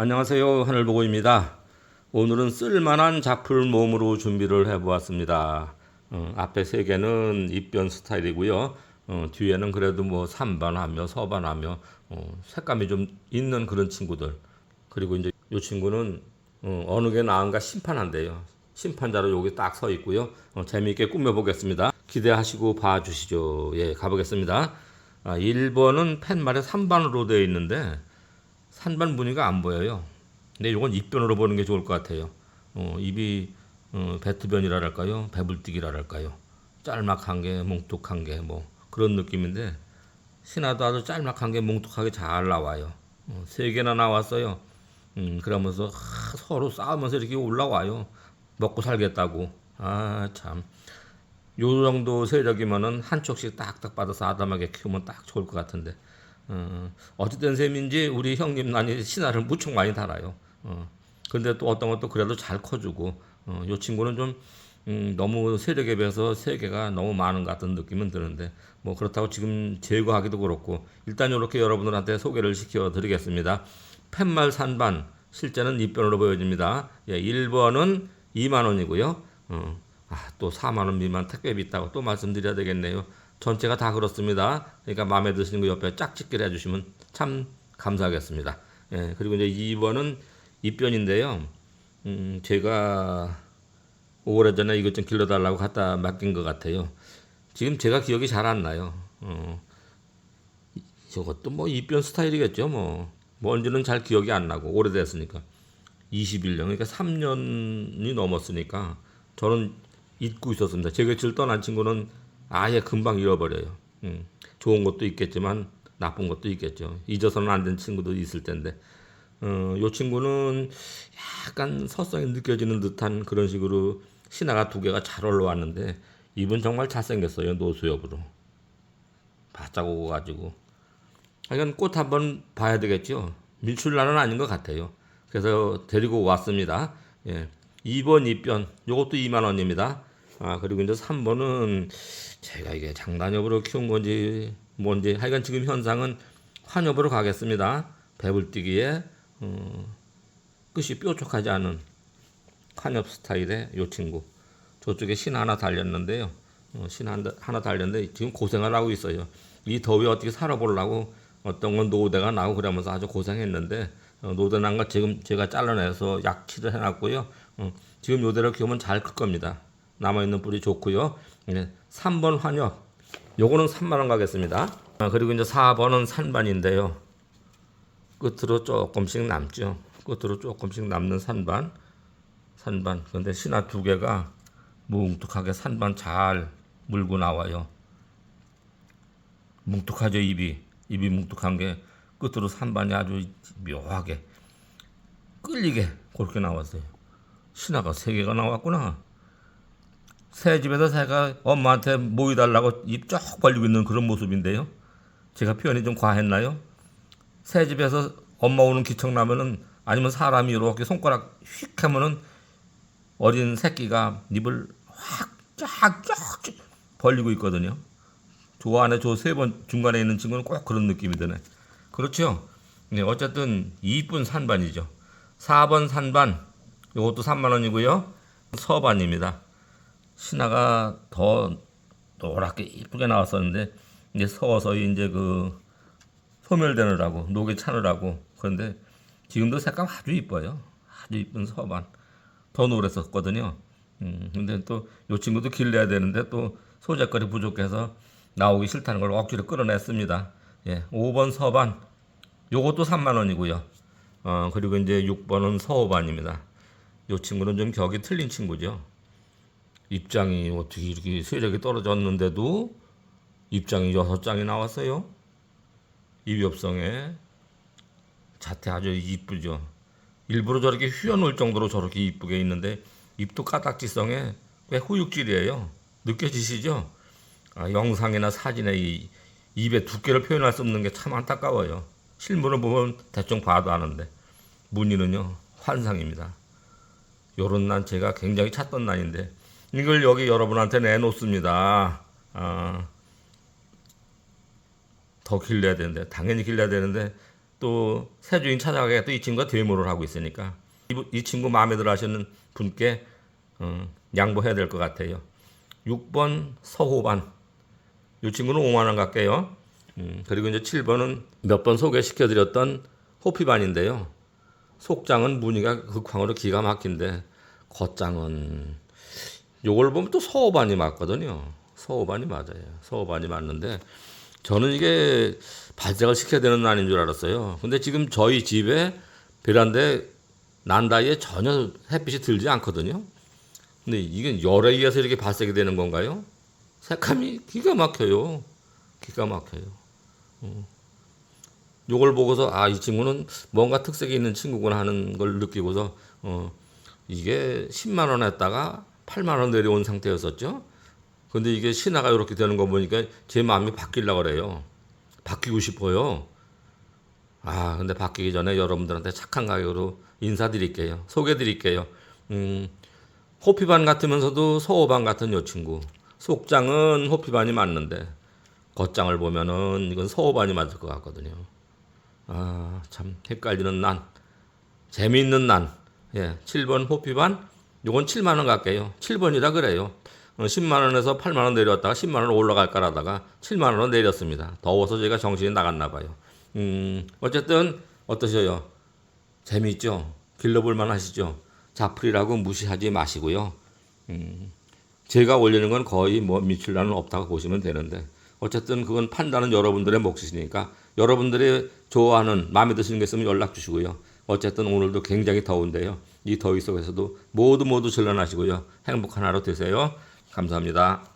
안녕하세요. 하늘보고입니다. 오늘은 쓸만한 작품을 몸으로 준비를 해보았습니다. 어, 앞에 세 개는 입변 스타일이고요. 어, 뒤에는 그래도 뭐 산반하며 서반하며 어, 색감이 좀 있는 그런 친구들. 그리고 이제 이 친구는 어, 어느 게 나은가 심판한대요. 심판자로 여기 딱 서 있고요. 어, 재미있게 꾸며보겠습니다. 기대하시고 봐주시죠. 예, 가보겠습니다. 아, 1번은 팻말에 3반으로 되어 있는데 산반 무늬가 안 보여요. 근데 이건 입변으로 보는 게 좋을 것 같아요. 어, 입이 어, 배트변이랄까요, 배불뛰기랄까요. 짤막한 게, 뭉툭한 게 뭐 그런 느낌인데 신화도 아주 짤막한 게 뭉툭하게 잘 나와요. 어, 세 개나 나왔어요. 음, 그러면서 하, 서로 싸우면서 이렇게 올라와요. 먹고 살겠다고. 아 참. 요 정도 세력이면은 한쪽씩 딱딱 받아서 아담하게 키우면 딱 좋을 것 같은데. 어, 어쨌든 셈인지 우리 형님 난이 신화를 무척 많이 달아요. 어, 근데 또 어떤 것도 그래도 잘 커주고, 어, 요 친구는 좀, 음, 너무 세력에 비해서 세계가 너무 많은 것 같은 느낌은 드는데, 뭐 그렇다고 지금 제거하기도 그렇고, 일단 이렇게 여러분들한테 소개를 시켜 드리겠습니다. 팻말 산반, 실제는 입변으로 보여집니다. 예, 1번은 2만 원이고요. 어, 아, 또 4만 원 미만 택배비 있다고 또 말씀드려야 되겠네요. 전체가 다 그렇습니다. 그러니까 마음에 드시는 거 옆에 짝짓기를 해주시면 참 감사하겠습니다. 예, 그리고 이제 2번은 입변인데요. 음, 제가 오래전에 이것 좀 길러달라고 갖다 맡긴 것 같아요. 지금 제가 기억이 잘 안 나요. 어, 저것도 뭐 입변 스타일이겠죠. 뭐 뭔지는 잘 기억이 안 나고 오래됐으니까 21년 그러니까 3년이 넘었으니까 저는 잊고 있었습니다. 제 곁을 떠난 친구는 아예 금방 잃어버려요. 음, 좋은 것도 있겠지만 나쁜 것도 있겠죠. 잊어서는 안 된 친구도 있을 텐데, 어, 요 친구는 약간 서성이 느껴지는 듯한 그런 식으로 신화가 두 개가 잘 올라왔는데 이분 정말 잘생겼어요 노수엽으로 바짝 오고 가지고. 하여간 꽃 한번 봐야 되겠죠. 밀출란은 아닌 것 같아요. 그래서 데리고 왔습니다. 예. 2번 입변 요것도 2만 원입니다. 아 그리고 이제 3번은 제가 이게 장단엽으로 키운 건지 뭔지 하여간 지금 현상은 환엽으로 가겠습니다. 배불뛰기에 어, 끝이 뾰족하지 않은 환엽 스타일의 요 친구. 저쪽에 신 하나 달렸는데요. 어, 신 하나, 하나 달렸는데 지금 고생을 하고 있어요. 이 더위 어떻게 살아보려고 어떤 건 노대가 나고 그러면서 아주 고생했는데 어, 노대 난 거 지금 제가 잘라내서 약치를 해놨고요. 어, 지금 요대로 키우면 잘 클 겁니다. 남아있는 뿌리 좋고요. 네, 3번 환엽. 요거는 3만 원 가겠습니다. 아, 그리고 이제 4번은 산반인데요. 끝으로 조금씩 남죠. 끝으로 조금씩 남는 산반. 산반. 근데 신화 두 개가 뭉툭하게 산반 잘 물고 나와요. 뭉툭하죠, 입이. 입이 뭉툭한 게 끝으로 산반이 아주 묘하게 끌리게 그렇게 나왔어요. 신화가 세 개가 나왔구나. 새 집에서 새가 엄마한테 모이달라고 입 쫙 벌리고 있는 그런 모습인데요. 제가 표현이 좀 과했나요? 새 집에서 엄마 오는 기척 나면은 아니면 사람이 이렇게 손가락 휙 하면은 어린 새끼가 입을 확 쫙쫙 벌리고 있거든요. 저 안에 저세번 중간에 있는 친구는 꼭 그런 느낌이 드네. 그렇죠? 네, 어쨌든 이쁜 산반이죠. 4번 산반, 이것도 3만 원이고요. 서반입니다. 신화가 더 노랗게 이쁘게 나왔었는데 이제 서서히 이제 그 소멸되느라고 녹에 차느라고 그런데 지금도 색감 아주 이뻐요. 아주 이쁜 서반. 더 노랬었거든요. 음, 근데 또 요 친구도 길러야 되는데 또 소재거리 부족해서 나오기 싫다는 걸 억지로 끌어냈습니다. 예, 5번 서반. 요것도 3만 원이고요. 어, 그리고 이제 6번은 서호반입니다. 요 친구는 좀 격이 틀린 친구죠. 입장이 어떻게 이렇게 세력이 떨어졌는데도 입장이 여섯 장이 나왔어요. 입엽성에 자태 아주 이쁘죠. 일부러 저렇게 휘어놓을 정도로 저렇게 이쁘게 있는데 입도 까딱지성에 꽤 후육질이에요. 느껴지시죠? 아, 영상이나 사진에 이 입의 두께를 표현할 수 없는 게 참 안타까워요. 실물을 보면 대충 봐도 아는데 무늬는요 환상입니다. 요런 난 제가 굉장히 찾던 난인데 이걸 여기 여러분한테 내놓습니다. 아, 더 길러야 되는데 당연히 길러야 되는데 또 새 주인 찾아가게 또 이 친구가 되모를 하고 있으니까 이, 부- 이 친구 마음에 들어 하시는 분께 어, 양보해야 될 것 같아요. 6번 서호반 이 친구는 5만 원 갈게요. 음, 그리고 이제 7번은 몇 번 소개시켜 드렸던 호피반인데요. 속장은 무늬가 극황으로 기가 막힌데 겉장은 요걸 보면 또 서호반이 맞거든요. 서호반이 맞아요. 서호반이 맞는데 저는 이게 발작을 시켜야 되는 난인 줄 알았어요. 근데 지금 저희 집에 베란다에 난다이에 전혀 햇빛이 들지 않거든요. 근데 이게 열에 의해서 이렇게 발색이 되는 건가요? 색감이 기가 막혀요. 기가 막혀요. 어. 요걸 보고서 아 이 친구는 뭔가 특색이 있는 친구구나 하는 걸 느끼고서 어 이게 10만 원 했다가 8만 원 내려온 상태였었죠. 근데 이게 신화가 이렇게 되는 거 보니까 제 마음이 바뀌려고 그래요. 바뀌고 싶어요. 아, 근데 바뀌기 전에 여러분들한테 착한 가격으로 인사드릴게요. 소개드릴게요. 음, 호피반 같으면서도 소호반 같은 요 친구. 속장은 호피반이 맞는데 겉장을 보면은 이건 소호반이 맞을 것 같거든요. 아, 참 헷갈리는 난. 재미있는 난. 예, 7번 호피반. 요건 7만 원 갈게요. 7번이라 그래요. 어, 10만 원에서 8만 원 내려왔다가 10만 원 올라갈까라다가 7만 원으로 내렸습니다. 더워서 제가 정신이 나갔나 봐요. 음, 어쨌든 어떠셔요? 재미있죠? 길러볼 만 하시죠? 자풀이라고 무시하지 마시고요. 음, 제가 올리는 건 거의 뭐 미칠라는 없다고 보시면 되는데 어쨌든 그건 판단은 여러분들의 몫이시니까 여러분들이 좋아하는 마음에 드시는 게 있으면 연락 주시고요. 어쨌든 오늘도 굉장히 더운데요. 이 더위 속에서도 모두 모두 전련하시고요. 행복한 하루 되세요. 감사합니다.